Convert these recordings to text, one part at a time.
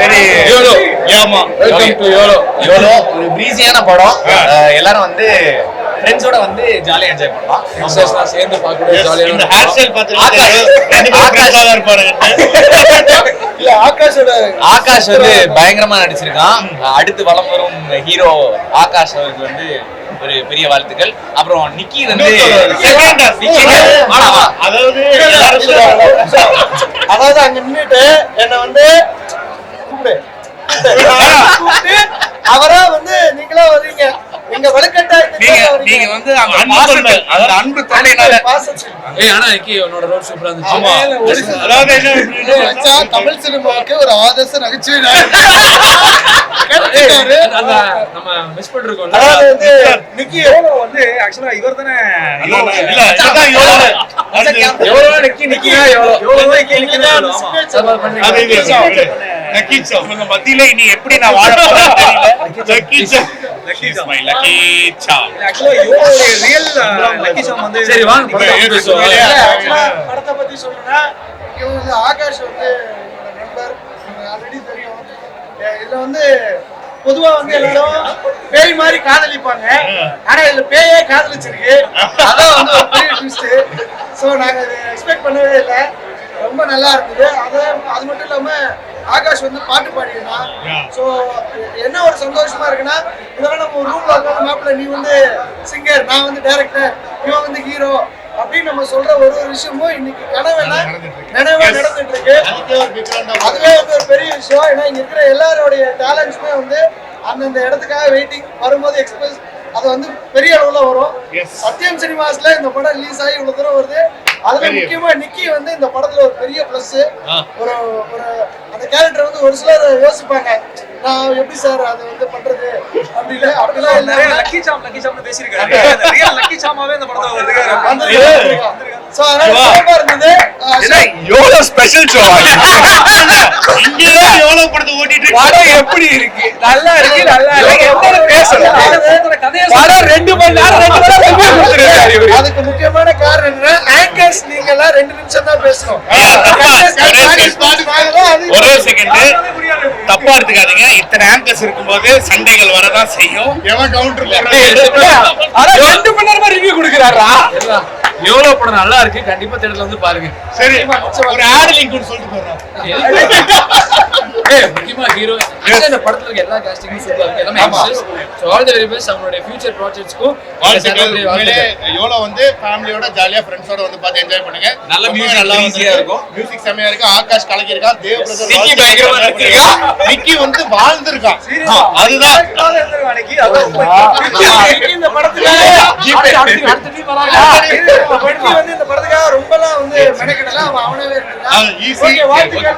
சரி. யோலோ. ஏமா welcome to YOLO. YOLO. ஒரு பிரீசியான படம். எல்லாரும் வந்து ஃப்ரெண்ட்ஸோட வந்து ஜாலியா என்ஜாய் பண்ணலாம். சேர்ந்து பார்க்கக்கூடிய இந்த ஜாலியான ஹேர் ஸ்டைல் ஆகாஷ். ஆகாஷ். பார்த்து இருப்பாரு இல்ல ஆகாஷோட ஆகாஷ் வந்து பயங்கரமா நடிச்சிருக்கான். அடுத்து வலம் வரும் ஹீரோ ஆகாஷ் அவருக்கு வந்து ஒரு பெரிய வாழ்த்துக்கள். அப்புறம் நிக்கி வந்து. அதாவது அதாவது அங்க நின்னுட்டு என்ன வந்து கூப்பிடு. அவரா வந்து நீங்களா வர்றீங்க. எங்க நீங்க நீங்க வந்து அந்த அன்பு தொண்டை அதாவது அன்பு தொண்டைனால ஏய் ஆனா இன்னைக்கு உன்னோட ரோல் சூப்பரா இருந்துச்சு. ஆமா. அதாவது என்ன அப்படின்னா, தமிழ் சினிமாவுக்கு ஒரு ஆதர்ச நகைச்சுவை ஏய், அந்த நம்ம மிஸ் பண்ணிருக்கோம்ல. அதாவது வந்து நிக்கி வந்து ஆக்சுவலா இவர் தானே இல்ல, இதுதான் யோலோ. நிக்கி. உங்க மத்தியில இனி எப்படி நான் வாழ போறேன்னு தெரியல. Lucky Sam. ஆக்சுவலா ரியல் லக்கி சாம் வந்து சரி வாங்க. படத்தை பத்தி சொல்லணும்னா இவங்க வந்து ஆகாஷ் வந்து என்னோட நண்பர் ஆல்ரெடி தெரியும். இதுல வந்து பொதுவா வந்து எல்லாரும் பேய் மாதிரி காதலிப்பாங்க. ஆனா இதுல பேயே காதலிச்சிருக்கு. அதான் வந்து ஒரு பெரிய ட்விஸ்ட் ஸோ நாங்க எக்ஸ்பெக்ட் பண்ணவே இல்லை. ரொம்ப நல்லா இருந்தது அது அது மட்டும் இல்லாம ஆகாஷ் வந்து பாட்டு பாடியிருந்தான். ஸோ என்ன ஒரு சந்தோஷமா இருக்குன்னா இதெல்லாம் நம்ம ஒரு ரூம்ல உட்காந்து மாப்பிள்ள நீ வந்து சிங்கர் நான் வந்து டைரக்டர் இவன் வந்து ஹீரோ அப்படின்னு நம்ம சொல்ற ஒரு ஒரு விஷயமும் இன்னைக்கு இருக்கு. நினைவா. நடந்துட்டு இருக்கு அதுவே வந்து ஒரு பெரிய விஷயம் ஏன்னா இங்க இருக்கிற எல்லாரோடைய டேலண்ட்ஸுமே வந்து அந்தந்த இடத்துக்காக வெயிட்டிங் வரும்போது எக்ஸ்பிரஸ் அது வந்து பெரிய அளவுல வரும். சத்யம் சினிமாஸ்ல இந்த படம் ரிலீஸ் ஆகி இவ்வளவு தூரம் வருது. அதுல முக்கியமா நிக்கி வந்து இந்த படத்துல ஒரு பெரிய பிளஸ். ஒரு ஒரு அந்த கேரக்டர் வந்து ஒரு சிலர் யோசிப்பாங்க நான் எப்படி சார் அது வந்து பண்றது? அப்படி இல்லை அப்படிலாம் லக்கி சாம் லக்கி சாம்னு பேசியிருக்காரு. லக்கி சாமாவே இந்த படத்துல வருது. ஸோ அதனால வா. சிறப்பா இருந்தது. ஆ, என்ன யோலோ ஸ்பெஷல் ஷோ இங்கதான் படத்தை ஓட்டிட்டு. படம் எப்படி இருக்கு? நல்லா இருக்கு நல்லா இருக்கு. எவ்வளவு பேசணும் படம் ரெண்டு மணி நேரம் ரெண்டு மணி நேரம் ரிவ்யூ கொடுத்துருக்காரு இவரு அதுக்கு முக்கியமான காரணம் என்ன ஆங்கர்ஸ் நீங்க எல்லாம் ரெண்டு நிமிஷம் தான் பேசணும். ஒரே செகண்ட் தப்பா எடுத்துக்காதீங்க. இத்தனை ஆங்கர்ஸ் இருக்கும்போது சண்டைகள் வரதான் செய்யும். எவன் கவுண்டர் ரெண்டு மணி நேரமா ரிவ்யூ கொடுக்குறாரா? எவ்வளவு படம் நல்லா இருக்கு கண்டிப்பா தேட்டர்ல வந்து பாருங்க சரி ஒரு ஆட் லிங்க் சொல்லிட்டு போறோம் ஏய் முக்கியமா ஹீரோ இந்த படத்துல இருக்க எல்லா காஸ்டிங்கும் சூப்பரா இருக்கு எல்லாமே Axess so all the very best அவங்களுடைய ஃபியூச்சர் ப்ராஜெக்ட்ஸ்க்கும் யோலோ வந்து ஃபேமிலியோட ஜாலியா ஃப்ரெண்ட்ஸோட வந்து பார்த்து என்ஜாய் பண்ணுங்க நல்ல music நல்லா ஆ இருக்கும். மியூசிக் செமையா இருக்கு ஆகாஷ் கலக்கி இருக்கான் தேவ் பிரதர் நிக்கி பயங்கரமா. பண்ணிருக்கான். நிக்கி வந்து வாழ்ந்திருக்கான் ஆ, அதுதான் இந்த படத்துக்காக அடுத்து வந்து இந்த படத்துக்காக ரொம்பலாம் வந்து அவன் அவனவே. ஓகே வாழ்த்துக்கள்.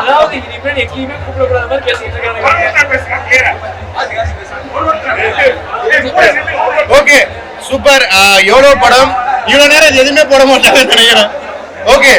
அதாவது இனிமேல் எங்கேயுமே கூப்பிடக்கூடாத மாதிரி பேசிட்டு இருக்காங்க. Okay super. யோலோ படம்? இவ்வளவு நேரம் இது எதுவுமே போட மாட்டாங்கன்னு நினைக்கிறேன். ஓகே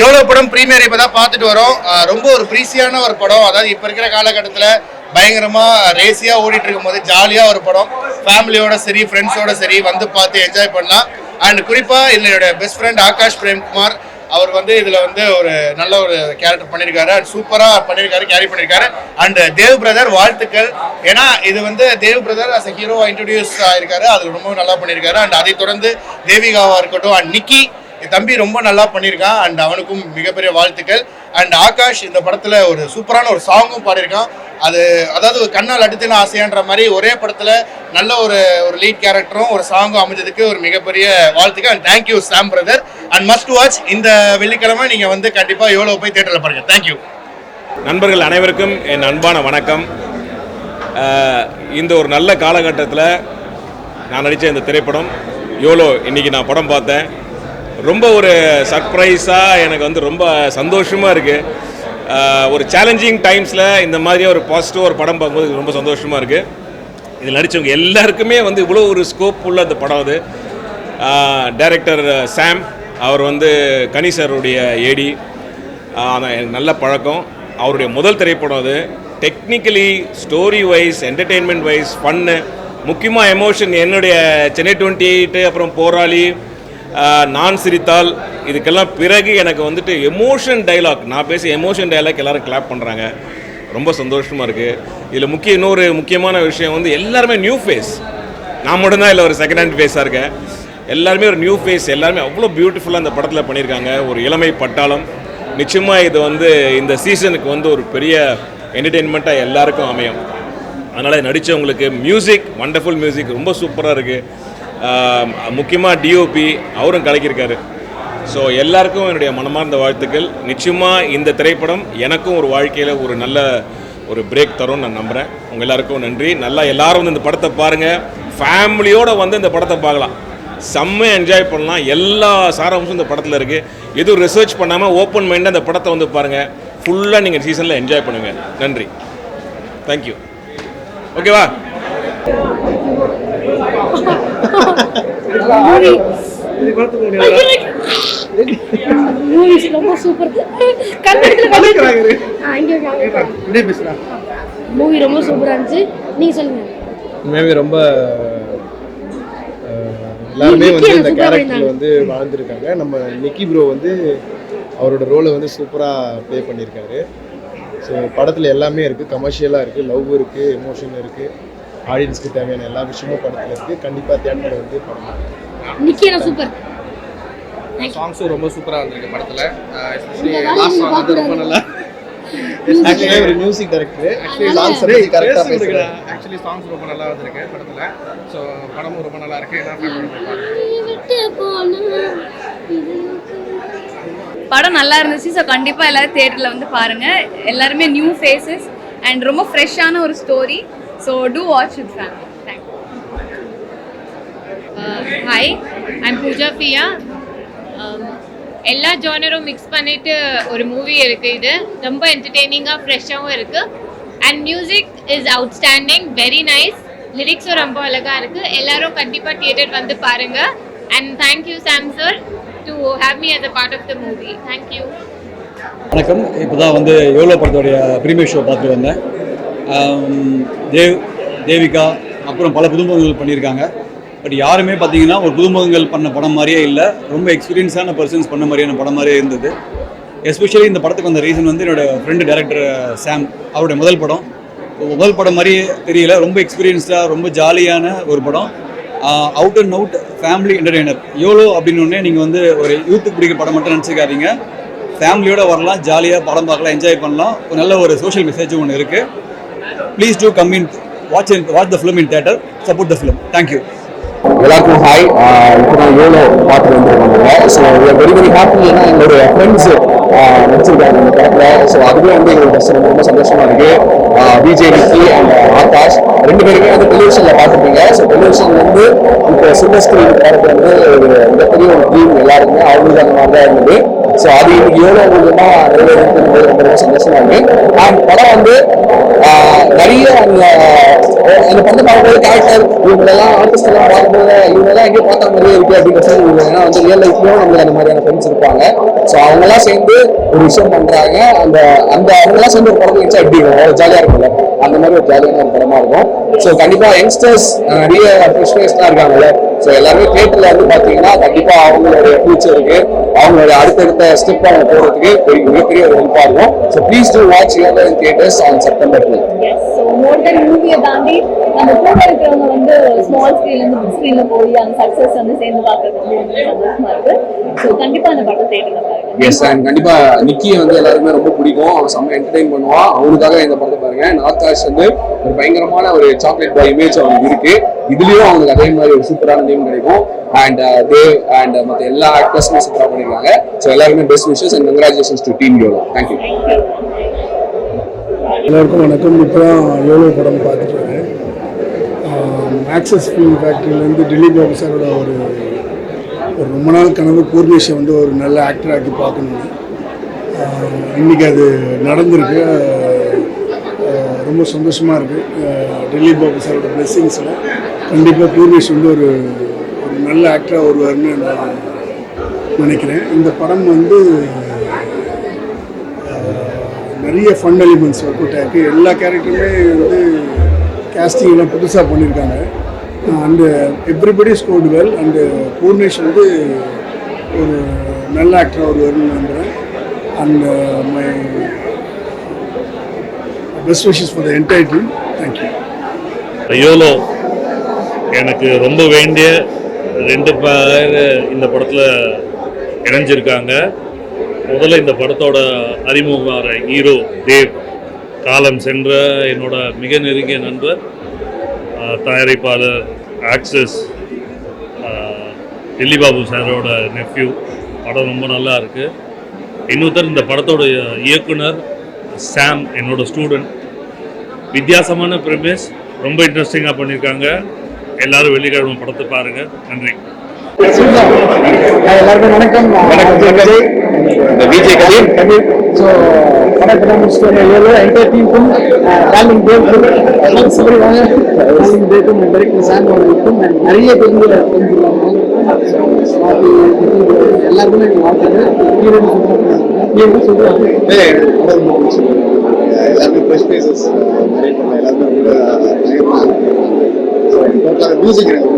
யோலோ படம் ப்ரீமியர் இப்போ தான் பார்த்துட்டு வரோம். ரொம்ப ஒரு ப்ரீசியான ஒரு படம். அதாவது இப்போ இருக்கிற காலகட்டத்தில் பயங்கரமாக ரேசியாக ஓடிட்டு இருக்கும்போது ஜாலியாக ஒரு படம். ஃபேமிலியோட சரி ஃப்ரெண்ட்ஸோட சரி வந்து பார்த்து என்ஜாய் பண்ணலாம். அண்ட் குறிப்பாக என்னுடைய என்னோட பெஸ்ட் ஃப்ரெண்ட் ஆகாஷ் பிரேம்குமார் அவர் வந்து இதில் வந்து ஒரு நல்ல ஒரு கேரக்டர் பண்ணியிருக்காரு அண்ட் சூப்பராக பண்ணியிருக்காரு கேரி பண்ணியிருக்காரு அண்ட் தேவ் பிரதர் வாழ்த்துக்கள். ஏன்னா இது வந்து Dev brother as hero introduce ஆயிருக்காரு. அது ரொம்ப நல்லா பண்ணியிருக்காரு அண்ட் அதை தொடர்ந்து தேவிகாவாக இருக்கட்டும் அண்ட் நிக்கி என் தம்பி ரொம்ப நல்லா பண்ணியிருக்கான் அண்ட் அவனுக்கும் மிகப்பெரிய வாழ்த்துக்கள். அண்ட் ஆகாஷ் இந்த படத்தில் ஒரு சூப்பரான ஒரு சாங்கும் பாடியிருக்கான். அது அதாவது ஒரு கண்ணால் அடுத்துன்னு ஆசையான்ற மாதிரி ஒரே படத்தில் நல்ல ஒரு ஒரு லீட் கேரக்டரும் ஒரு சாங்கும் அமைஞ்சதுக்கு ஒரு மிகப்பெரிய வாழ்த்துக்கு and thank you Sam brother and must watch இந்த வெள்ளிக்கிழமை நீங்கள் வந்து கண்டிப்பாக எவ்வளோ போய் தேட்டரில் பாருங்கள் தேங்க்யூ நண்பர்கள் அனைவருக்கும் என் அன்பான வணக்கம். இந்த ஒரு நல்ல காலகட்டத்தில் நான் நடித்த இந்த திரைப்படம் யோலோ இன்றைக்கி நான் படம் பார்த்தேன். ரொம்ப ஒரு சர்ப்ரைஸாக எனக்கு வந்து ரொம்ப சந்தோஷமாக இருக்குது ஒரு சேலஞ்சிங் டைம்ஸில் இந்த மாதிரி ஒரு பாசிட்டிவ் ஒரு படம் பார்க்கும்போது ரொம்ப சந்தோஷமாக இருக்குது இதில் நடித்தவங்க எல்லாருக்குமே வந்து இவ்வளோ ஒரு ஸ்கோப் உள்ள அந்த படம் அது. டைரக்டர் சாம் அவர் வந்து கனி சாருடைய ஏடி ஆனால் எனக்கு நல்ல பழக்கம். அவருடைய முதல் திரைப்படம் அது. Technically story wise entertainment wise fun முக்கியமாக எமோஷன் என்னுடைய சென்னை டுவெண்ட்டி எயிட்டு அப்புறம் போராளி நான் சிரித்தால் இதுக்கெல்லாம் பிறகு எனக்கு வந்துட்டு எமோஷன் டைலாக் நான் பேசி எமோஷன் டைலாக் எல்லாரும் கிளாப் பண்ணுறாங்க ரொம்ப சந்தோஷமாக இருக்குது இதில் முக்கிய இன்னொரு முக்கியமான விஷயம் வந்து எல்லாருமே நியூ ஃபேஸ் நான் மட்டும்தான் இல்லை ஒரு செகண்ட் ஹேண்ட் ஃபேஸாக இருக்கேன். எல்லாருமே ஒரு நியூ ஃபேஸ் எல்லாருமே அவ்வளோ பியூட்டிஃபுல்லாக அந்த படத்தில் பண்ணியிருக்காங்க. ஒரு இளமை பட்டாளம். நிச்சயமாக இது வந்து இந்த சீசனுக்கு வந்து ஒரு பெரிய என்டர்டெயின்மெண்ட்டாக எல்லாருக்கும் அமையும். அதனால் நடித்தவங்களுக்கு மியூசிக் வண்டர்ஃபுல் மியூசிக் ரொம்ப சூப்பராக இருக்குது முக்கியமாக டிஓபி அவரும் கலக்கியிருக்காரு. ஸோ எல்லாருக்கும் என்னுடைய மனமார்ந்த வாழ்த்துக்கள். நிச்சயமாக இந்த திரைப்படம் எனக்கும் ஒரு வாழ்க்கையில் ஒரு நல்ல ஒரு பிரேக் தரும்னு நான் நம்புகிறேன் உங்கள் எல்லாருக்கும் நன்றி. நல்லா எல்லாரும் வந்து இந்த படத்தை பாருங்கள் ஃபேமிலியோடு வந்து இந்த படத்தை பார்க்கலாம். செம்மையாக என்ஜாய் பண்ணலாம். எல்லா சாராம்சம் இந்த படத்தில் இருக்குது எதுவும் ரிசர்ச் பண்ணாமல் ஓப்பன் மைண்டாக அந்த படத்தை வந்து பாருங்கள் ஃபுல்லாக நீங்கள் சீசனில் என்ஜாய் பண்ணுங்கள் நன்றி. தேங்க்யூ ஓகேவா மூவிஸ் ரொம்ப சூப்பர் மூவி ரொம்ப சூப்பரா இருந்துச்சு. நீங்க சொல்லுங்க. உண்மையாகவே ரொம்ப எல்லாருமே வந்து இந்த பண்ணிருந்தாங்க. வந்து வாழ்ந்துருக்காங்க. நம்ம நிக்கி ப்ரோ வந்து அவரோட ரோலை வந்து சூப்பராக ப்ளே பண்ணியிருக்காரு. ஸோ படத்தில் எல்லாமே இருக்குது கமர்ஷியலாக இருக்குது லவ் இருக்குது எமோஷன் இருக்குது ஆடியன்ஸ்க்கு தேவையான எல்லா விஷயமும் படத்தில் இருக்குது கண்டிப்பாக தேட்டரில் வந்து படம் சூப்பர் சாங்ஸும் ரொம்ப சூப்பராக வந்திருக்கு படத்தில். எஸ்பெஷலி இந்த வேலையை லாஸ்ட் நீங்க சாங் வந்து ரொம்ப. நல்லா ஆக்சுவலி ஒரு மியூசிக் டைரக்டர் அதனால- சாங்ஸ் பற்றி கரெக்டாக பேசுகிறேன் ஆக்சுவலி சாங்ஸ் ரொம்ப நல்லா வந்திருக்கு படத்தில். ஸோ படமும் ரொம்ப நல்லா இருக்கு. பாருங்க படம் நல்லா இருந்துச்சு. ஸோ கண்டிப்பாக எல்லாரும் தேட்டரில் வந்து பாருங்கள் எல்லாருமே நியூ ஃபேஸஸ் அண்ட் ரொம்ப ஃப்ரெஷ்ஷான ஒரு story so to watch with family thank you hi I'm Pooja Piya Um, எல்லா ஜானரும் மிக்ஸ் பண்ணிட்டு ஒரு மூவி இருக்கு இது. ரொம்ப என்டர்டெய்னிங்காக ஃப்ரெஷ்ஷாகவும் இருக்கு. And music is outstanding very nice லிரிக்ஸும் ரொம்ப அழகா இருக்கு. எல்லாரும் கண்டிப்பாக தியேட்டர் வந்து பாருங்க. And thank you Sam sir to have me as a part of the movie thank you வணக்கம். இப்போ தான் வந்து எவ்வளோ படத்துடைய ப்ரீமியர் ஷோ பார்த்துட்டு வந்தேன். தேவ் தேவிகா அப்புறம் பல புதுமுகங்கள் பண்ணியிருக்காங்க. பட் யாருமே பார்த்தீங்கன்னா ஒரு புதுமுகங்கள் பண்ண படம் மாதிரியே இல்லை. ரொம்ப எக்ஸ்பீரியன்ஸான பர்சன்ஸ் பண்ண மாதிரியான படம் மாதிரியே இருந்தது. எஸ்பெஷலி இந்த படத்துக்கு வந்த ரீசன் வந்து என்னோடய ஃப்ரெண்டு டேரக்டர் சாம் அவருடைய முதல் படம். முதல் படம் மாதிரியே தெரியல. ரொம்ப எக்ஸ்பீரியன்ஸ்டாக ரொம்ப ஜாலியான ஒரு படம். Out and out family entertainer எவ்வளோ அப்படின்னு ஒன்னே நீங்கள் வந்து ஒரு யூத்துக்கு பிடிக்கிற படம் மட்டும் நினச்சிக்காதீங்க. ஃபேமிலியோடு வரலாம் ஜாலியாக படம் பார்க்கலாம் என்ஜாய் பண்ணலாம். ஒரு நல்ல ஒரு சோஷியல் மெசேஜும் ஒன்று இருக்குது please to come in watch in watch the film in theatre support the film thank you எல்லாருக்கும் ஹாய். இப்போ நான் எவ்வளோ பார்த்துட்டு வந்துருக்காங்க ஸோ வெரி வெரி ஹாப்பி ஏன்னா எங்களுடைய ஃப்ரெண்ட்ஸ் நடிச்சிருக்காங்க இந்த படத்தில். ஸோ அதுவே வந்து எங்களுக்கு ரொம்ப ரொம்ப இருக்குது இருக்கு விஜய் நிக்கி அண்ட் ஆகாஷ். ரெண்டு பேருமே வந்து டெலிவிஷனில் பார்த்துருப்பீங்க ஸோ டெலிவிஷன் வந்து இப்போ சில்வர் ஸ்க்ரீன் வரது வந்து ஒரு மிகப்பெரிய ஒரு ட்ரீம் எல்லாருக்குமே அவங்களுக்கு அந்த மாதிரி தான் இருந்தது. ஸோ அது இன்னைக்கு யோலோ மூலமா நிறைவேறது ரொம்ப ரொம்ப சந்தோஷமா இருக்கு. அண்ட் படம் வந்து நிறைய அந்த அந்த படத்தை பார்க்கும்போது கேரக்டர் இவங்களெல்லாம் ஆர்டிஸ்ட் எல்லாம் பார்க்கும்போது இவங்கெல்லாம் எங்கேயும் பார்த்த மாதிரியே இருக்கு அப்படின்னு சொல்லி ஏன்னா வந்து ரியல் லைஃப்லயும் நம்மளுக்கு அந்த மாதிரியான ஃப்ரெண்ட்ஸ் இருப்பாங்க ஸோ அவங்கெல்லாம் சேர்ந்து ஒரு விஷயம் பண்றாங்க அந்த அந்த அவங்கெல்லாம் சேர்ந்து ஒரு படம் வச்சா எப்படி இருக்கும் ஜாலியா இருக்கும்ல அந்த மாதிரி ஒரு ஜாலியான ஒரு படமா இருக்கும் ஸோ கண்டிப்பா யங்ஸ்டர்ஸ் நிறைய ஃப்ரெஷ்னஸ் இருக்காங்கல்ல. ஸோ எல்லாருமே தேட்டரில் வந்து பாத்தீங்கன்னா கண்டிப்பாக அவங்களுடைய ஃபியூச்சருக்கு அவங்களுடைய அடுத்தடுத்த ஸ்டெப் அவங்க போகிறதுக்கு பெரிய மிகப்பெரிய ஒரு ஹெல்ப்பாக இருக்கும். So please to watch YOLO in theatres on September twelve நம்ம கூட இருக்கிறவங்க வந்து ஸ்மால் ஸ்க்ரீன்லேருந்து பிக் ஸ்க்ரீனில் போய் அந்த சக்ஸஸ் வந்து சேர்ந்து பார்க்கறது ரொம்ப சந்தோஷமா இருக்கு. ஸோ கண்டிப்பாக அந்த படம் தேட்டரில் பாருங்க. எஸ் அண்ட் கண்டிப்பா நிக்கியை வந்து எல்லாருமே ரொம்ப பிடிக்கும். அவன் செம்ம என்டர்டைன் பண்ணுவான். அவனுக்காக இந்த படத்தை பாருங்க. நாத்தாஷ் வந்து ஒரு பயங்கரமான ஒரு சாக்லேட் பாய் இமேஜ் அவனுக்கு இருக்கு. இதுலயும் அவனுக்கு அதே மாதிரி ஒரு சூப்பரான நேம் கிடைக்கும். அண்ட் தேவ் அண்ட் மற்ற எல்லா ஆக்டர்ஸுமே சூப்பராக பண்ணிருக்காங்க. ஸோ எல்லாருமே best wishes and congratulations to team YOLO thank you எல்லாருக்கும் வணக்கம். இப்போ தான் யோலோ படம் பார்த்துட்டு ஆக்சஸ் ஃபிலிம் ஃபேக்ட்ரியிலேருந்து திலீப் பாபு சாரோட ஒரு ஒரு ரொம்ப நாள் கனவு பூர்ணேஷை வந்து ஒரு நல்ல ஆக்டராக்கி பார்க்கணும். இன்றைக்கி இன்னைக்கு அது நடந்திருக்கு. ரொம்ப சந்தோஷமாக இருக்குது திலீப் பாபு சாரோட பிளெஸ்ஸிங்ஸில் கண்டிப்பாக பூர்ணேஷ் வந்து ஒரு ஒரு நல்ல ஆக்டராக வருவார்னு நான் நினைக்கிறேன். இந்த படம் வந்து நிறைய ஃபன் எலிமெண்ட்ஸ் ஒர்க் அவுட் ஆயிருக்கு. எல்லா கேரக்டருமே வந்து casting புதுசாக பண்ணியிருக்காங்க. And everybody scored well and Poornesh வந்து ஒரு நல்ல ஆக்டர் அவர் வரும்னு நம்புகிறேன் and my best wishes for the entire team thank you ஐயோலோ எனக்கு ரொம்ப வேண்டிய ரெண்டு பேர் இந்த படத்தில் இணைஞ்சிருக்காங்க. முதல்ல இந்த படத்தோட அறிமுகமான ஹீரோ தேவ். காலம் சென்ற என்னோட மிக நெருங்கிய நண்பர் தயாரிப்பாளர் ஆக்சஸ் டெல்லிபாபு சாரோட நெஃப்யூ படம் ரொம்ப நல்லா இருக்கு. இன்னொருத்தர் இந்த படத்தோட இயக்குனர் சாம் என்னோட ஸ்டூடெண்ட் வித்தியாசமான ப்ரிமிஸ் ரொம்ப இன்ட்ரெஸ்டிங்காக பண்ணியிருக்காங்க எல்லாரும் வெள்ளிக்கிழமை படத்தை பாருங்க. நன்றி. எல்லாருக்கும் வணக்கம். வணக்கம். விஜய் கபீர் ஸோ படத்தை முடிச்சுட்டு ஏழு என்டையர் டீமுக்கும் டார்லிங் டேவுக்கும் எல்லாம் சொல்லி டார்லிங் டேக்கும் சாங் இருக்கும் நிறைய தெரிஞ்சு தெரிஞ்சுருவாங்க எல்லாருக்குமே எங்கள் வாழ்த்துக்கள் சொல்லுவாங்க எல்லாருமே ஃப்ரெஷ் எல்லாருமே ரொம்ப மியூசிக் எனக்கு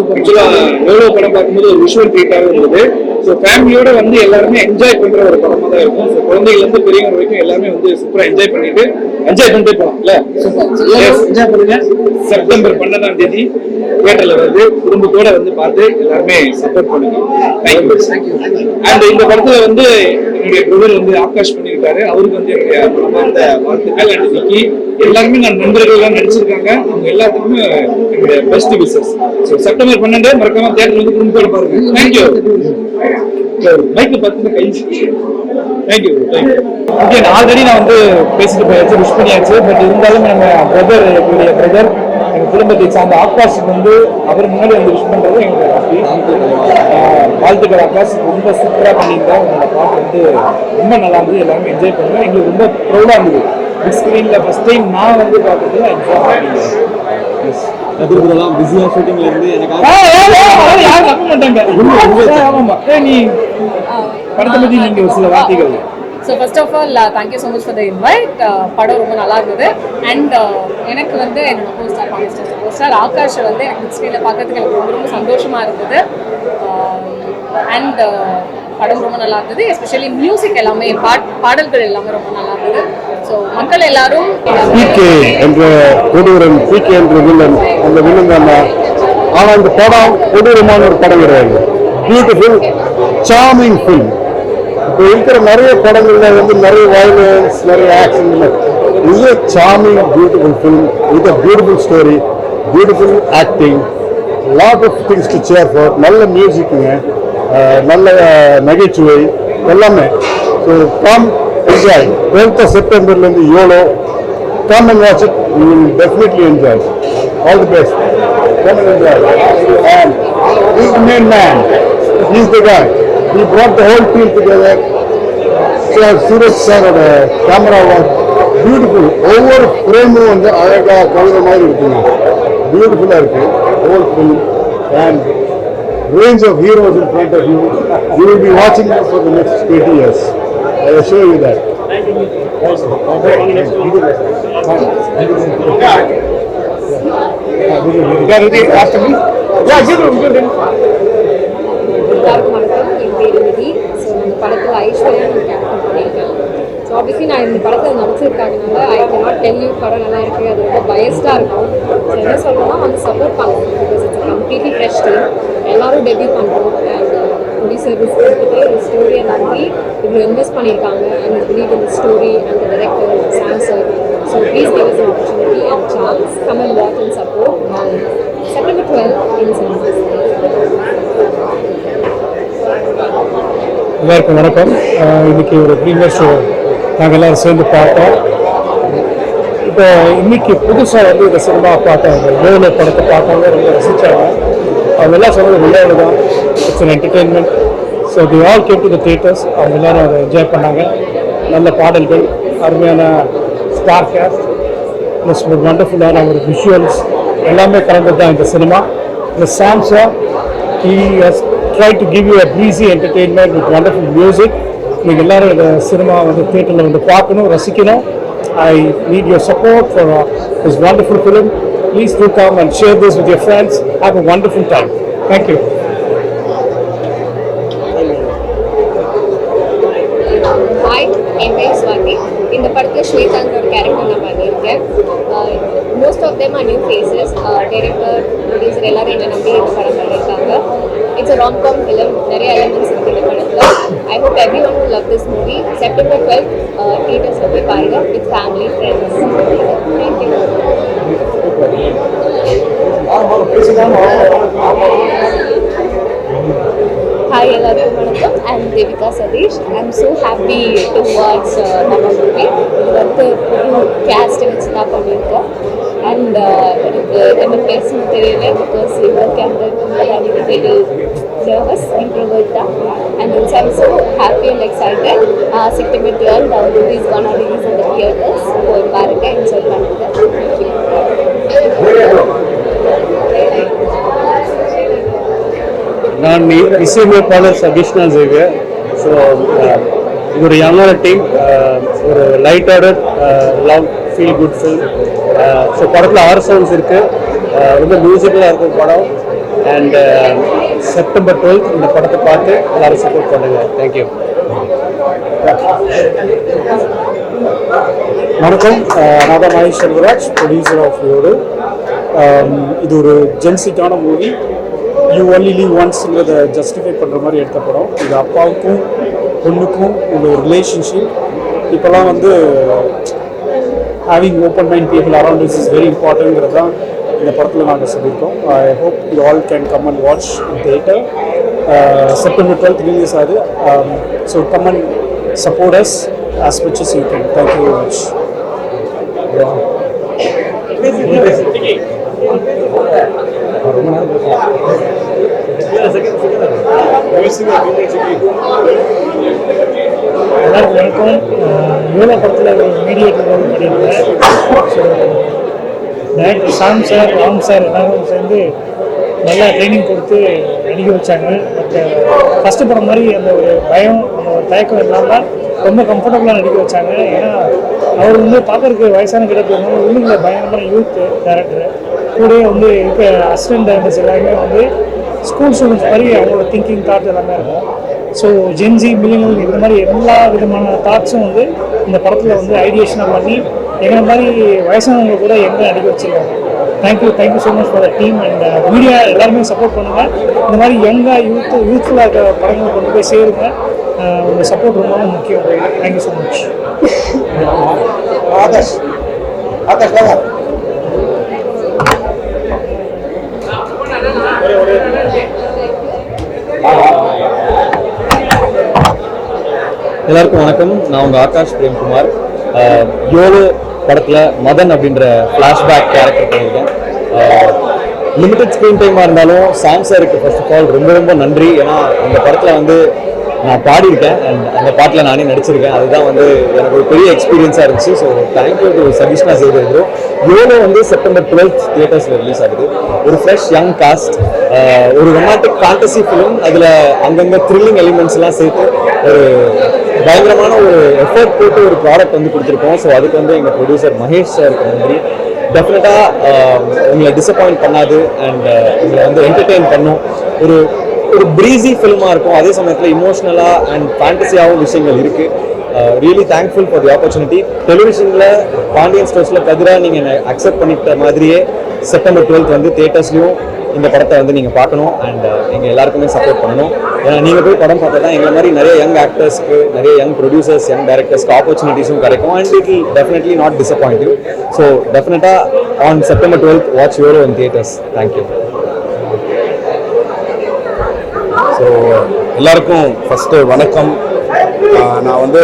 ரொம்ப ஆக்சுவலா எவ்வளோ படம் பார்க்கும்போது ஒரு விஷுவல் ட்ரீட்டாக இருந்தது. ஸோ ஃபேமிலியோட வந்து எல்லாருமே என்ஜாய் பண்ற ஒரு படமா தான் இருக்கும். ஸோ குழந்தைகள் இருந்து பெரியவங்க வரைக்கும் எல்லாமே வந்து சூப்பரா என்ஜாய் பண்ணிட்டு என்ஜாய் பண்ணிட்டு போகலாம்ல என்ஜாய் பண்ணுங்க. செப்டம்பர் பன்னெண்டாம் தேதி தியேட்டர்ல வந்து குடும்பத்தோட வந்து பார்த்து எல்லாருமே சப்போர்ட் பண்ணுங்க. தேங்க்யூ அண்ட் இந்த படத்துல வந்து என்னுடைய பிரதர் வந்து ஆகாஷ் பண்ணியிருக்காரு. அவருக்கு வந்து என்னுடைய மனமார்ந்த வாழ்த்துக்கள் அண்ட் இன்னைக்கு எல்லாருமே நான் நண்பர்கள் எல்லாம் நடிச்சிருக்காங்க அவங்க எல்லாத்துக்குமே என்னுடைய பெஸ்ட் விஷஸ் ஸோ செப்டம்பர் பன்னெண்டு மறக்காம தியேட்டர் வந்து குடும்பத்தோட பாருங்க. தேங்க்யூ மைக்கு பத்து கை thank you thank you okay already நான் வந்து பேசிட்டு போயாச்சு விஷ் பண்ணியாச்சு. பட் இருந்தாலும் நம்ம பிரதர் எங்களுடைய பிரதர் எங்கள் குடும்பத்தை சார்ந்த ஆகாஷுக்கு வந்து அவர் முன்னாடி வந்து விஷ் பண்ணுறது எங்களுக்கு ஹாப்பி வாழ்த்துக்கள் ஆகாஷ் ரொம்ப சூப்பராக பண்ணியிருந்தா உங்களோட பாட்டு வந்து ரொம்ப நல்லா இருந்தது. எல்லாருமே என்ஜாய் பண்ணுவோம் எங்களுக்கு ரொம்ப ப்ரௌடாக இருந்தது. பிக் ஸ்க்ரீனில் ஃபஸ்ட் டைம் நான் வந்து பார்த்துட்டு என்ஜாய் பண்ணியிருந்தேன். கதிர்புரெல்லாம் பிஸியாக ஷூட்டிங்ல இருந்து எனக்கு யாரும் நம்ப மாட்டாங்க. ஆமாமா ஏய், நீ படத்தை பத்தி நீங்க ஒரு சில வார்த்தைகள். So first of all thank you so much for the invite படம் ரொம்ப நல்லா இருந்தது. அண்ட் எனக்கு வந்து என்னோட கோ ஸ்டார் கான்ஸ்டர் கோ ஸ்டார் ஆகாஷை வந்து எனக்கு ஸ்க்ரீனில் பார்க்கறதுக்கு எனக்கு ரொம்ப ரொம்ப சந்தோஷமா இருந்தது. அண்ட் படம் ரொம்ப நல்லா இருந்தது. எஸ்பெஷலி மியூசிக் எல்லாமே பாட் பாடல்கள் எல்லாமே ரொம்ப நல்லா இருந்தது. மக்கள் எல்லாரும் பிகே என்ற கொடூரன் பிகே என்ற வில்லன் அந்த வில்லன் தான் ஆனால் இந்த படம் கொடூரமான ஒரு படம் கிடையாது. பியூட்டிஃபுல் சாமிங் ஃபில்ம் இப்போ இருக்கிற நிறைய படங்களில் வந்து நிறைய வயலன்ஸ் நிறைய ஆக்ஷன் இது charming beautiful film with a beautiful story beautiful acting lot of things to share for நல்ல மியூசிக்குங்க நல்ல நகைச்சுவை எல்லாமே. So come enjoy twelfth செப்டம்பர்லேருந்து YOLO come and watch it you will definitely enjoy all the best come and enjoy and is main man he's the guy he brought the whole team together sir Suraj சாரோட camera work beautiful ஒவ்வொரு ஃப்ரேமும் வந்து அழகா கவிதை மாதிரி இருக்குங்க பியூட்டிஃபுல்லாக இருக்கு whole film and range of heroes in front of you. You will be watching them for the next 20 years. I assure you that. எல்லாருக்கும் வணக்கம் என் பேர் நிதி ஸோ இந்த படத்தில் ஐஸ்வர்யா நான் பண்ணியிருக்கேன் ஸோ ஆப்வியஸ்லி நான் இந்த படத்தில் நடிச்சிருக்காங்கனால ஐ கேனாட் டெல் யூ படம் நல்லா இருக்குது அது ரொம்ப பயஸ்டாக இருக்கும். ஸோ என்ன சொல்கிறோம்னா வந்து சப்போர்ட் பண்ணணும். Because it's completely fresh team எல்லாரும் டெபியூ பண்ணுறோம் அண்ட் சர்வீஸ் கொடுத்துட்டு இந்த ஸ்டோரியை நம்பி இவ்வளோ இன்வெஸ்ட் பண்ணியிருக்காங்க. அண்ட் பிலீவ் இந்த story and director Sam sir so please give us opportunity and chance come and watch and support September twelve in cinemas எல்லாருக்கும் வணக்கம். இன்னைக்கு ஒரு ப்ரீமியர் ஷோ நாங்கள் எல்லோரும் சேர்ந்து பார்த்தோம். இப்போ இன்னைக்கு புதுசாக வந்து இந்த சினிமா பார்த்தாங்க வேலை படத்தை பார்த்தாங்க ரொம்ப ரசித்தாங்க அவங்க எல்லாம் சொன்னது விளையாடு தான் it's an entertainment so the all came to the theatres அவங்க எல்லாரும் அதை என்ஜாய் பண்ணாங்க. நல்ல பாடல்கள் அருமையான ஸ்டார் கேஸ்ட் ப்ளஸ் ஒரு வண்டர்ஃபுல்லான ஒரு விஷுவல்ஸ் எல்லாமே கலந்தது தான் இந்த சினிமா இந்த Sam sir he has try to give you a breezy entertainment wonderful music music. நீங்கள் எல்லாரும் இந்த சினிமா வந்து தேட்டரில் வந்து பார்க்கணும் ரசிக்கணும். I need your support for this wonderful film please to come and share this with your friends have a wonderful time thank you you படத்தில் ஸ்வேதாங்கிற ஒரு கேரக்டர் நான் பண்ணியிருக்கேன் most of them are new faces director producer எல்லாரும் என்னை நம்பி இந்த படம் பண்ணியிருக்காங்க. It's a rom com film நிறைய எலமெண்ட்ஸ் இருக்கு இந்த படத்தில். I hope every one love this movie September twelfth தியேட்டர்ஸில் போய் பாருங்க with family friends thank you hi எல்லாருக்கும் வணக்கம் I am Devika Satish I am so happy to watch நம்ம movie இது வந்து புது கேஸ்ட் வச்சு தான் பண்ணியிருக்கோம் அண்ட் எனக்கு என்ன பேசணும் தெரியல பிகாஸ் இவ்வளோ கேமரா வெரி நர்வஸ் இன்ட்ரோவர்ட் தான் and it's also happy and excited September twelve our movie one are release அந்த தியேட்டர்ஸ் போய் பாருங்க என்ஜாய் பண்ணுங்க. நான் இசையமைப்பாளர் சதீஷ்னா ஜேவியர் ஸோ இது ஒரு யங்கான டீம் uh, ஒரு light hearted love feel good film so படத்தில் ஆர் சாங்ஸ் இருக்குது ரொம்ப மியூசிக்கலாக இருக்கும் படம். அண்ட் செப்டம்பர் டுவெல்த் இந்த படத்தை பார்த்து எல்லாரும் சப்போர்ட் பண்ணுங்கள் தேங்க்யூ வணக்கம். அஹ் நான் தான் மகேஷ் செல்வராஜ் ப்ரொடியூசர் ஆஃப் யோடு இது ஒரு ஜென்சிக்கான மூவி யூ ஒன்லி லீவ் ஒன்ஸுங்கிறத ஜஸ்டிஃபை பண்ணுற மாதிரி எடுத்த படம். இது அப்பாவுக்கும் பொண்ணுக்கும் உள்ள ஒரு ரிலேஷன்ஷிப் இப்போல்லாம் வந்து having open mind people around is is very இம்பார்ட்டன்ட்ங்கிறது தான் இந்த படத்தில் நாங்கள் சொல்லியிருக்கோம் I hope you all can come and watch theatre September twelfth release ஆகுது so come and support us as much as you can. Thank you very much. எல்லாருக்கும் வணக்கம் YOLO படத்தில் ஒரு மீடியேட்டர் ரோல் பண்ணியிருந்தேன் so director Sam sir Ram sir எல்லாரும் சேர்ந்து நல்லா training கொடுத்து நடிக்க வச்சாங்க. பட் ஃபஸ்ட்டு படம் மாதிரி அந்த ஒரு பயம் அந்த ஒரு தயக்கம் இல்லாமல் ரொம்ப கம்ஃபர்டபுளாக நடிக்க வச்சாங்க. ஏன்னா அவர் வந்து பார்க்கறதுக்கு வயசான கிடக்கு உள்ளுக்குள்ள பயங்கரமான யூத் டேரக்டர் கூடயே வந்து இருக்க அசிஸ்டன்ட் டேரக்டர்ஸ் எல்லாருமே வந்து ஸ்கூல் ஸ்டூடெண்ட்ஸ் மாதிரி அவங்களோட திங்கிங் தாட் எல்லாமே இருக்கும். ஸோ ஜென்ஜி மில்லியனல் இந்த மாதிரி எல்லா விதமான தாட்ஸும் வந்து இந்த படத்தில் வந்து ஐடியேஷனாக பண்ணி எங்களை மாதிரி வயசானவங்க கூட எங்கே நடிக்க வச்சிருக்காங்க. Thank you thank you so much for the team and media எல்லாருமே சப்போர்ட் பண்ணுங்கள் இந்த மாதிரி யங்காக யூத் யூத்ஃபுல்லாக இருக்க படங்களை கொண்டு போய் சேருங்க. Uh, உங்கள் சப்போர்ட் ரொம்ப முக்கியம். Thank you so much Adarsh Adarsh. எல்லாருக்கும் வணக்கம். நான் உங்கள் ஆகாஷ் பிரேம்குமார். அஹ், யோலோ படத்தில் மதன் அப்படின்ற ஃப்ளாஷ்பேக் கேரக்டர் பண்ணியிருக்கேன். லிமிடெட் ஸ்க்ரீன் டைமாக இருந்தாலும் சாம் சாருக்கு ஃபர்ஸ்ட் ஆஃப் ஆல் ரொம்ப ரொம்ப நன்றி. ஏன்னா அந்த படத்தில் வந்து நான் பாடியிருக்கேன் அண்ட் அந்த பாட்டில் நானே நடிச்சிருக்கேன். அதுதான் வந்து எனக்கு ஒரு பெரிய எக்ஸ்பீரியன்ஸாக இருந்துச்சு. ஸோ தேங்க்யூ டு சதீஷ்னா சேவியர் யோனோ வந்து செப்டம்பர் டுவெல்த் தியேட்டர்ஸில் ரிலீஸ் ஆகுது. ஒரு ஃப்ரெஷ் யங் காஸ்ட் ஒரு ரொமான்டிக் ஃபேண்டசி ஃபிலிம் அதில் அங்கங்கே த்ரில்லிங் எலிமெண்ட்ஸ்லாம் சேர்த்து ஒரு பயங்கரமான ஒரு எஃபர்ட் போட்டு ஒரு ப்ராடக்ட் வந்து கொடுத்துருக்கோம். ஸோ அதுக்கு வந்து எங்கள் ப்ரொடியூசர் மகேஷ் சாருக்கு நன்றி. டெஃபினட்டாக உங்களை டிசப்பாயிண்ட் பண்ணாது அண்ட் உங்களை வந்து என்டர்டெயின் பண்ணும். ஒரு ஒரு ப்ரீஸி ஃபில்மாக இருக்கும். அதே சமயத்தில் இமோஷ்னலாக அண்ட் ஃபேண்டசியாகவும் விஷயங்கள் இருக்குது really thankful for the opportunity டெலிவிஷனில் Pandian ஸ்டோர்ஸில் கதிராக நீங்கள் அக்செப்ட் பண்ணிட்ட மாதிரியே செப்டம்பர் டுவெல்த் வந்து தேட்டர்ஸ்லையும் இந்த படத்தை வந்து நீங்கள் பார்க்கணும். அண்ட் uh, எங்கள் எல்லாருக்குமே சப்போர்ட் பண்ணணும். ஏன்னா நீங்கள் போய் படம் பார்த்தா தான் எங்களை மாதிரி நிறைய யங் ஆக்டர்ஸ்க்கு நிறைய யங் ப்ரொடியூசர்ஸ் யங் டேரக்டர்ஸ்க்கு ஆப்பர்ச்சுனிட்டிஸும் கிடைக்கும். And it will definitely not disappoint you so டெஃபினட்டாக on September twelfth watch YOLO in theatres thank you so எல்லாருக்கும் ஃபஸ்ட்டு வணக்கம். நான் வந்து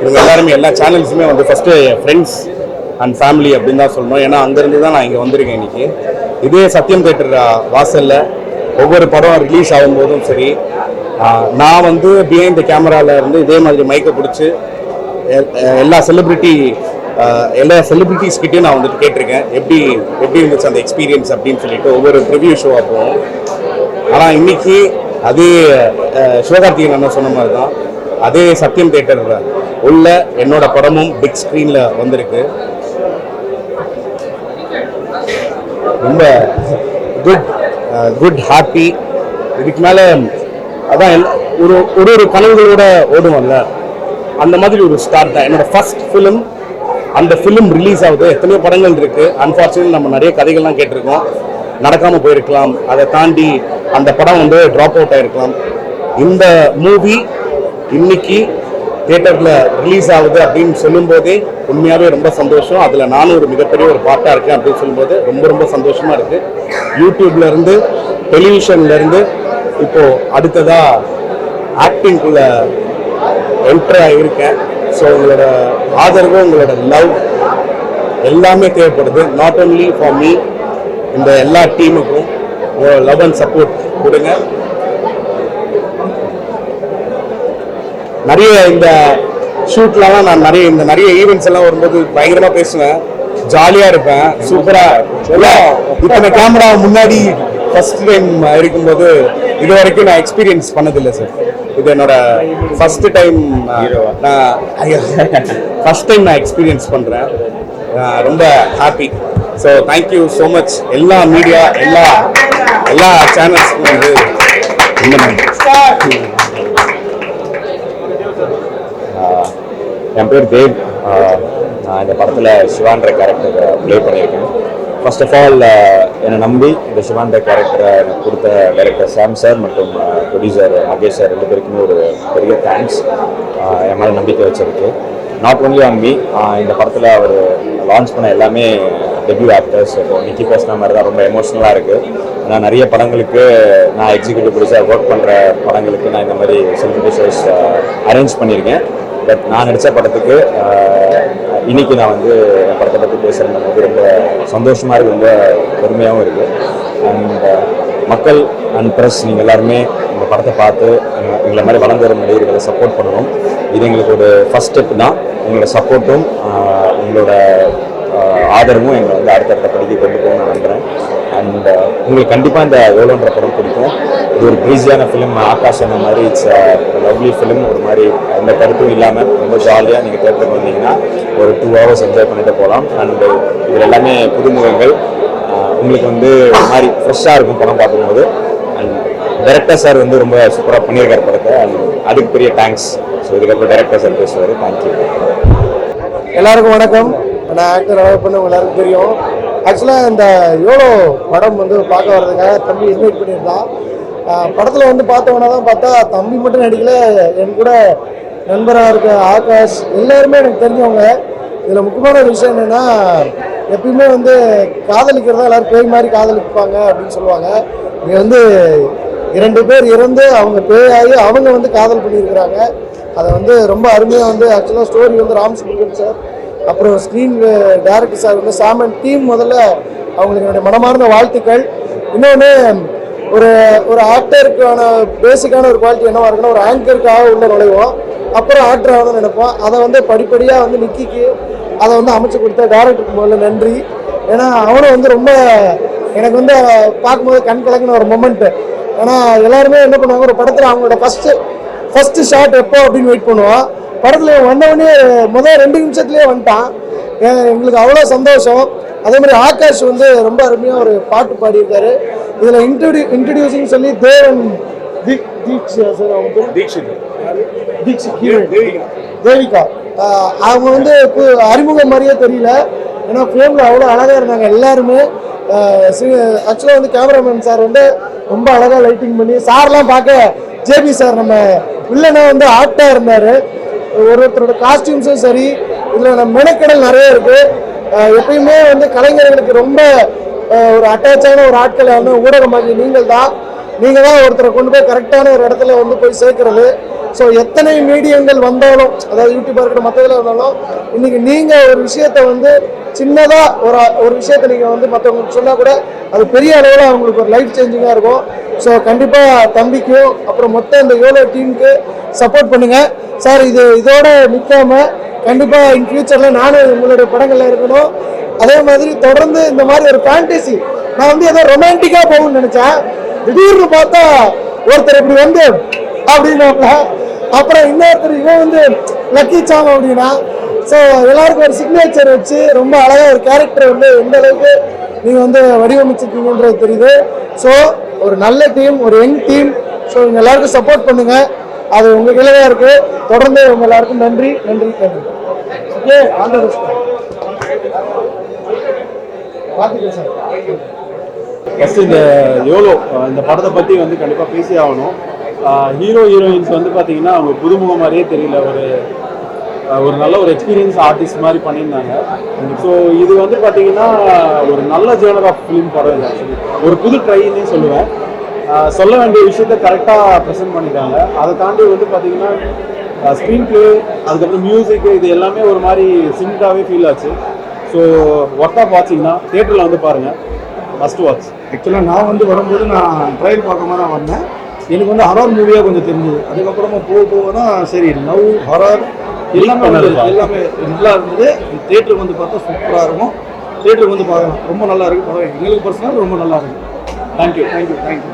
இவங்க எல்லாருமே எல்லா சேனல்ஸுமே வந்து ஃபஸ்ட்டு என் ஃப்ரெண்ட்ஸ் அண்ட் ஃபேமிலி அப்படின்னு தான் சொல்லணும். ஏன்னா அங்கேருந்து தான் நான் இங்கே வந்திருக்கேன் இன்னைக்கு. இதே சத்யம் தேட்டர் வாசலில் ஒவ்வொரு படம் ரிலீஸ் ஆகும்போதும் சரி நான் வந்து பிஹைண்ட் த கேமராவில் இருந்து இதே மாதிரி மைக்கை பிடிச்சி எ- எல்லா செலிப்ரிட்டி எல்லா செலிபிரிட்டிஸ் கிட்டேயும் நான் வந்துட்டு கேட்டிருக்கேன். எப்படி எப்படி இருந்துச்சு அந்த எக்ஸ்பீரியன்ஸ் அப்படின்னு சொல்லிட்டு ஒவ்வொரு ப்ரிவ்யூ ஷோவாக போவோம். ஆனால் இன்னைக்கு அதே சிவகார்த்திகன் சிவகார்த்திகேயன் அண்ணன் சொன்ன மாதிரி தான். அதே சத்யம் தேட்டர் உள்ள என்னோட படமும் பிக் ஸ்க்ரீனில் வந்திருக்கு. ரொம்ப குட் குட் ஹாப்பி இதுக்கு மேலே அதான் ஒரு ஒரு ஒரு கனவுகளோட ஓடுவோம்ல. அந்த மாதிரி ஒரு ஸ்டார்ட் தான். என்னோட ஃபர்ஸ்ட் ஃபிலிம் அந்த ஃபிலிம் ரிலீஸ் ஆகுது. எத்தனையோ படங்கள் இருக்குது அன்ஃபார்ச்சுனேட் நம்ம நிறைய கதைகள்லாம் கேட்டிருக்கோம். நடக்காமல் போயிருக்கலாம். அதை தாண்டி அந்த படம் வந்து ட்ராப் அவுட் ஆயிருக்கலாம். இந்த மூவி இன்னைக்கு தேட்டரில் ரிலீஸ் ஆகுது அப்படின்னு சொல்லும்போதே உண்மையாகவே ரொம்ப சந்தோஷம். அதில் நானும் ஒரு மிகப்பெரிய ஒரு பாட்டாக இருக்கேன் அப்படின்னு சொல்லும்போது ரொம்ப ரொம்ப சந்தோஷமாக இருக்குது யூடியூப்லேருந்து டெலிவிஷன்லேருந்து இப்போது அடுத்ததாக ஆக்டிங்குள்ளே அடுத்ததா ஆகியிருக்கேன் ஸோ உங்களோட ஆதரவு உங்களோட லவ் எல்லாமே தேவைப்படுது. நாட் ஓன்லி ஃபார் மீ இந்த எல்லா டீமுக்கும் உங்களோட லவ் அண்ட் சப்போர்ட் கொடுங்க. நிறைய இந்த ஷூட்லலாம் நான் நிறைய இந்த நிறைய ஈவெண்ட்ஸ் எல்லாம் வரும்போது பயங்கரமா பேசுவேன். ஜாலியா இருப்பேன். சூப்பரா எல்லாம் இத்தனை கேமரா முன்னாடி ஃபர்ஸ்ட் டைம் இருக்கும்போது இது வரைக்கும் நான் எக்ஸ்பீரியன்ஸ் பண்ணதில்லை சார் இது என்னோட ஃபர்ஸ்ட் டைம் நான் ஃபர்ஸ்ட் டைம் நான் எக்ஸ்பீரியன்ஸ் பண்றேன். ரொம்ப happy so thank you so much எல்லா மீடியா எல்லா எல்லா சேனல்ஸ்க்கும் வந்து என் பேர் தேவ். Uh, நான் இந்த படத்தில் சிவான்ற கேரக்டரை ப்ளே பண்ணியிருக்கேன். ஃபர்ஸ்ட் ஆஃப் ஆல் என்னை நம்பி இந்த சிவான்ற கேரக்டரை எனக்கு கொடுத்த டைரக்டர் சாம் சார் மற்றும் ப்ரொடியூசர் மகேஷ் சார் ரெண்டு பேருக்குமே ஒரு பெரிய தேங்க்ஸ் uh, என் மேலே நம்பிக்கை வச்சிருக்கு. நாட் ஒன்லி ஆன் மீ இந்த படத்தில் அவர் லான்ச் பண்ண எல்லாமே டெபியூ ஆக்டர்ஸ் இப்போ நிக்கி பேசின மாதிரி தான் ரொம்ப எமோஷ்னலாக இருக்குது நான் நிறைய படங்களுக்கு நான் எக்ஸிக்யூட்டிவ் ப்ரொடியூசர் ஒர்க் பண்ணுற படங்களுக்கு நான் இந்த மாதிரி செல்ஃபி ஷோஸ் அரேஞ்ச் பண்ணியிருக்கேன். பட் நான் நடித்த படத்துக்கு இன்னைக்கு நான் வந்து என் படத்தை பற்றி பேசுகிறது ரொம்ப சந்தோஷமாக இருக்குது ரொம்ப பெருமையாகவும் இருக்குது அண்ட் மக்கள் அண்ட் ப்ரெஸ் நீங்கள் எல்லாருமே இந்த படத்தை பார்த்து எங்களை மாதிரி வளர்ந்து வரும் நடிகர்களை சப்போர்ட் பண்ணணும். இது எங்களுக்கு ஒரு ஃபஸ்ட் ஸ்டெப் தான். உங்களோட சப்போர்ட்டும் உங்களோட ஆதரவும் எங்களை வந்து அடுத்தடுத்த படிக்க கொண்டு போகணும்னு நான் நம்புகிறேன் அண்ட் உங்களுக்கு கண்டிப்பாக இந்த எவ்வளோன்ற படம் பிடிக்கும். இது ஒரு க்ரீஸியான ஃபிலிம் ஆகாஷ் அந்த மாதிரி இட்ஸ் லவ்லி ஃபிலிம் ஒரு மாதிரி எந்த கருத்தும் இல்லாமல் ரொம்ப ஜாலியாக நீங்கள் தேட்டருக்கு வந்தீங்கன்னா ஒரு டூ ஹவர்ஸ் என்ஜாய் பண்ணிட்டு போகலாம். அண்ட் இதில் எல்லாமே புதுமுகங்கள். உங்களுக்கு வந்து ஒரு மாதிரி ஃப்ரெஷ்ஷாக இருக்கும் படம் பார்க்கும்போது. அண்ட் டேரக்டர் சார் வந்து ரொம்ப சூப்பராக பண்ணியிருக்கார் படத்தை. அண்ட் அதுக்கு பெரிய தேங்க்ஸ் ஸோ இதுக்கப்புறம் டேரக்டர் சார் பேசுவார். தேங்க்யூ எல்லாருக்கும் வணக்கம். நான் ஆக்டர் பண்ண எல்லாருக்கும் தெரியும். ஆக்சுவலாக இந்த யோலோ படம் வந்து பார்க்க வர்றதுக்காக தம்பி இன்வைட் பண்ணியிருந்தான் படத்தில் வந்து பார்த்தவனா தான் பார்த்தா தம்பி மட்டும் நடிக்கல என் கூட நண்பராக இருக்க ஆகாஷ் எல்லாருமே எனக்கு தெரிஞ்சவங்க. இதில் முக்கியமான ஒரு விஷயம் என்னென்னா எப்பயுமே வந்து காதலிக்கிறதா எல்லோரும் பேய் மாதிரி காதலிப்பாங்க அப்படின்னு சொல்லுவாங்க. இங்கே வந்து இரண்டு பேர் இறந்து அவங்க பேயாகி அவங்க வந்து காதல் பண்ணியிருக்கிறாங்க. அதை வந்து ரொம்ப அருமையாக வந்து ஆக்சுவலாக ஸ்டோரி வந்து ராம் சுப்ரமணியன் சார். அப்புறம் ஸ்க்ரீன் டேரக்டர் சார் வந்து சாமன் டீம் முதல்ல அவங்களுக்கு என்னுடைய மனமார்ந்த வாழ்த்துக்கள். இன்னொன்று ஒரு ஒரு ஆக்டருக்கான பேசிக்கான ஒரு குவாலிட்டி என்னவா இருக்குன்னா ஒரு ஆங்கருக்காக உள்ள நுழைவோம். அப்புறம் ஆக்டர் ஆகணும்னு நினைப்போம். அதை வந்து படிப்படியாக வந்து நிக்கிக்கு. அதை வந்து அமைச்சு கொடுத்த டேரக்டருக்கு முதல்ல நன்றி. ஏன்னா அவனும் வந்து ரொம்ப எனக்கு வந்து பார்க்கும்போது கண் கலக்குன ஒரு மொமெண்ட்டு ஏன்னா எல்லாருமே என்ன பண்ணுவாங்க ஒரு படத்தில் அவங்களோட ஃபஸ்ட்டு ஃபஸ்ட்டு ஷாட் எப்போ அப்படின்னு வெயிட் பண்ணுவான். படத்தில் வந்தவொடனே முதல் ரெண்டு நிமிஷத்துலேயே வந்துட்டான். எங்களுக்கு அவ்வளோ சந்தோஷம். அதே மாதிரி ஆகாஷ் வந்து ரொம்ப அருமையாக ஒரு பாட்டு பாடியிருக்காரு. இதில் இன்ட்ரடியூ இன்ட்ரடியூசிங் சொல்லி தேவன் தீக் தீக்ஷா சார் அவங்க தீக்ஷித் தீக்ஷித் ஹீரோயின் தேவிகா. அவங்க வந்து அறிமுகம் மாதிரியே தெரியல. ஏன்னா ஃப்ரேமில் அவ்வளோ அழகாக இருந்தாங்க எல்லாருமே. ஆக்சுவலாக வந்து கேமராமேன் சார் வந்து ரொம்ப அழகாக லைட்டிங் பண்ணி சார்லாம் பார்க்க ஜேபி சார் நம்ம வில்லனா வந்து ஆக்டாக இருந்தார். ஒரு ஒருத்தரோட காஸ்டியூம்ஸும் சரி இதில் நம்ம மெனக்கடல் நிறைய இருக்குது எப்பயுமே வந்து கலைஞர்களுக்கு ரொம்ப ஒரு அட்டாச்சான ஒரு ஆட்களை வந்து ஊடகமாகி நீங்கள் தான் நீங்கள் தான் ஒருத்தரை கொண்டு போய் கரெக்டான ஒரு இடத்துல வந்து போய் சேர்க்கறது. ஸோ எத்தனை மீடியங்கள் வந்தாலும் அதாவது யூடியூப்பாக இருக்கிற மற்றதில் வந்தாலும் இன்னைக்கு நீங்கள் ஒரு விஷயத்தை வந்து சின்னதாக ஒரு ஒரு விஷயத்தை நீங்கள் வந்து மற்றவங்களுக்கு சொன்னால் கூட அது பெரிய அளவில் அவங்களுக்கு ஒரு லைஃப் சேஞ்சிங்காக இருக்கும். ஸோ கண்டிப்பாக தம்பிக்கும் அப்புறம் மொத்தம் இந்த யோலோ டீமுக்கு சப்போர்ட் பண்ணுங்கள் சார் இது இதோட நிற்காமல் கண்டிப்பாக இன் ஃபியூச்சரில் நானும் உங்களுடைய படங்களில் இருக்கணும். அதே மாதிரி தொடர்ந்து இந்த மாதிரி ஒரு ஃபேண்டசி நான் வந்து ஏதோ ரொமான்டிக்காக போகணும்னு நினச்சேன். திடீர்னு பார்த்தா ஒருத்தர் இப்படி வந்து அப்படின்னாப்ல. அப்புறம் இன்னொருத்தர் இவன் வந்து லக்கி சாங் அப்படின்னா ஸோ எல்லாருக்கும் ஒரு சிக்னேச்சர் வச்சு ரொம்ப அழகாக ஒரு கேரக்டர் வந்து எந்த அளவுக்கு நீங்கள் வந்து வடிவமைச்சிருக்கீங்கன்றது தெரியுது. ஸோ ஒரு நல்ல டீம் ஒரு யங் டீம் ஸோ இவங்க எல்லாருக்கும் சப்போர்ட் பண்ணுங்கள் அது உங்கள் கையில தான் இருக்கு. தொடர்ந்து உங்கள் எல்லாருக்கும் நன்றி நன்றி நன்றி. ஓகே ஆண்டர் பார்த்துக்கேன் சார். ஃபஸ்ட்டு இந்த யோலோ இந்த படத்தை பற்றி வந்து கண்டிப்பாக பேசி ஆகணும். ஹீரோ ஹீரோயின்ஸ் வந்து பார்த்தீங்கன்னா அவங்க புதுமுகம் மாதிரியே தெரியல. ஒரு ஒரு நல்ல ஒரு எக்ஸ்பீரியன்ஸ் ஆர்டிஸ்ட் மாதிரி பண்ணியிருந்தாங்க. ஸோ இது வந்து பார்த்தீங்கன்னா ஒரு நல்ல ஜேர்னர் ஆஃப் ஃபிலிம் படம் ஒரு புது ட்ரைன்னே சொல்லுவேன். சொல்ல வேண்டிய விஷயத்த கரெக்டாக ப்ரெசென்ட் பண்ணிட்டாங்க. அதை தாண்டி வந்து பார்த்தீங்கன்னா ஸ்க்ரீன் ப்ளே அதுக்கப்புறம் மியூசிக் இது எல்லாமே ஒரு மாதிரி சிங்காகவே ஃபீல் ஆச்சு. ஸோ ஒர்க் ஆஃப் வாட்சிங்னா தேட்டரில் வந்து பாருங்கள் மஸ்ட் வாட்ச் ஆக்சுவலாக நான் வந்து வரும்போது நான் ட்ரையல் பார்க்காம தான் வந்தேன். எனக்கு வந்து ஹரார் மூவியாக கொஞ்சம் தெரிஞ்சது. அதுக்கப்புறமா போக போக தான் சரி லவ் ஹரார் எல்லாமே எல்லாமே நல்லா இருந்தது. தேட்டருக்கு வந்து பார்த்தா சூப்பராக இருக்கும். தேட்டருக்கு வந்து பார்க்கலாம் ரொம்ப நல்லா இருக்கு. படம் எங்களுக்கு பர்சனல் ரொம்ப நல்லா இருக்கு. Thank you thank you thank you